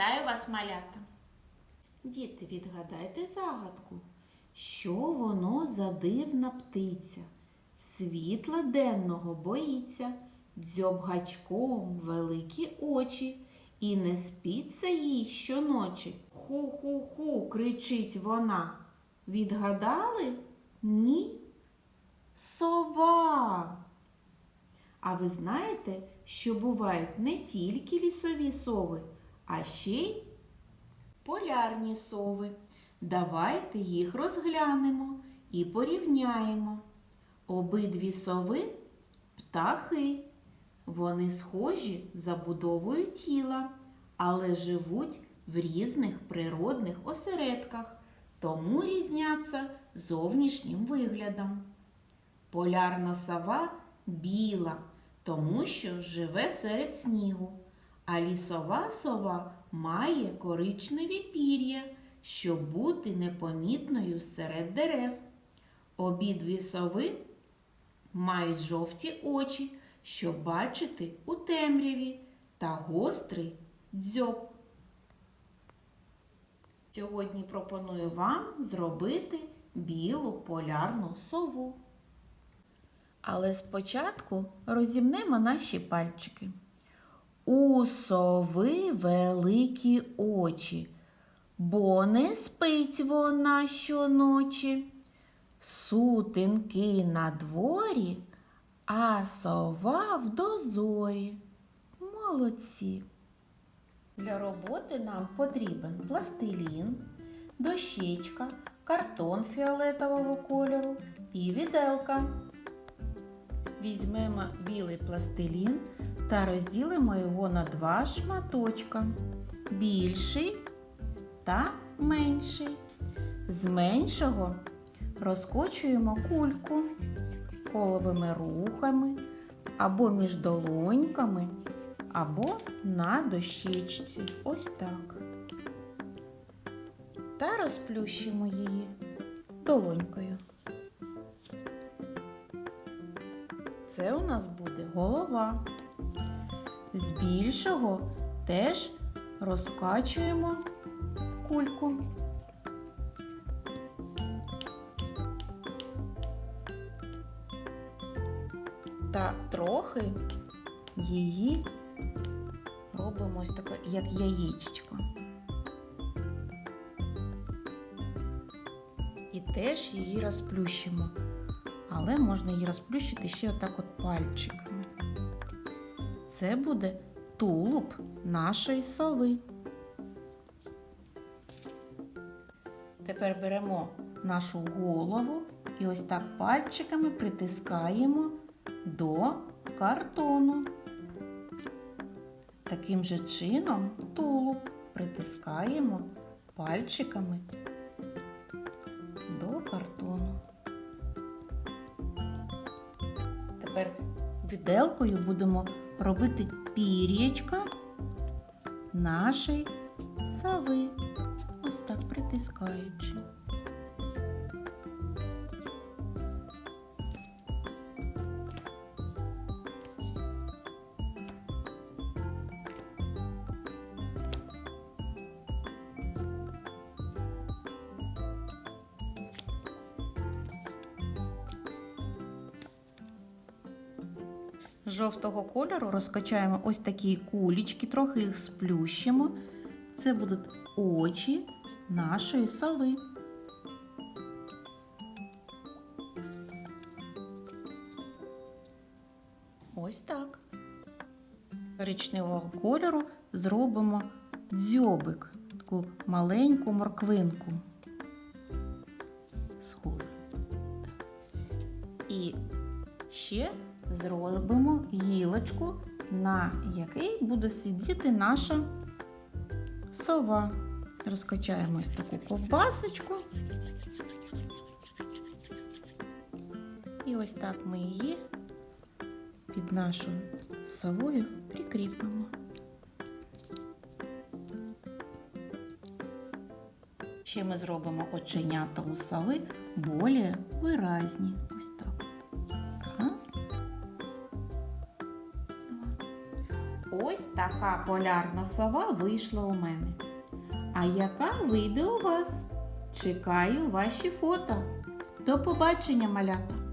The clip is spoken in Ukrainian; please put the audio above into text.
Вітаю вас, малята! Діти, відгадайте загадку. Що воно за дивна птиця? Світла денного боїться, дзьоб гачком великі очі, і не спиться їй щоночі. Ху-ху-ху, кричить вона. Відгадали? Ні? Сова. А ви знаєте, що бувають не тільки лісові сови, а ще й полярні сови. Давайте їх розглянемо і порівняємо. Обидві сови птахи. Вони схожі забудовою тіла, але живуть в різних природних осередках, тому різняться зовнішнім виглядом. Полярна сова біла, тому що живе серед снігу, а лісова сова має коричневі пір'я, щоб бути непомітною серед дерев. Обидві сови мають жовті очі, щоб бачити у темряві та гострий дзьоб. Сьогодні пропоную вам зробити білу полярну сову. Але спочатку розімнемо наші пальчики. У сови великі очі, бо не спить вона щоночі. Сутинки на дворі, а сова в дозорі. Молодці. Для роботи нам потрібен пластилін, дощечка, картон фіолетового кольору і віделка. Візьмемо білий пластилін та розділимо його на два шматочка більший та менший. З меншого розкочуємо кульку коловими рухами або між долоньками, або на дощечці. Ось так. Та розплющимо її долонькою. Це у нас буде голова. З більшого теж розкачуємо кульку. Та трохи її робимо ось таке, як яєчко. І теж її розплющимо. Але можна її розплющити ще отак от пальчиками. Це буде тулуб нашої сови. Тепер беремо нашу голову і ось так пальчиками притискаємо до картону. Таким же чином тулуб притискаємо пальчиками Тепер віделкою будемо робити пір'ячка нашої сови. Ось так притискаючи. Жовтого кольору розкачаємо ось такі кулічки, трохи їх сплющимо. Це будуть очі нашої сови. Ось так. Коричневого кольору зробимо дзьобик, таку маленьку морквинку. Схожу. І ще зробимо гілочку, на якій буде сидіти наша сова. Розкачаємо таку ковбасочку. І ось так ми її під нашою совою прикріпимо. Ще ми зробимо оченята у сови більш виразні. Ось Ось така полярна сова вийшла у мене. А яка вийде у вас? Чекаю ваші фото. До побачення, малята!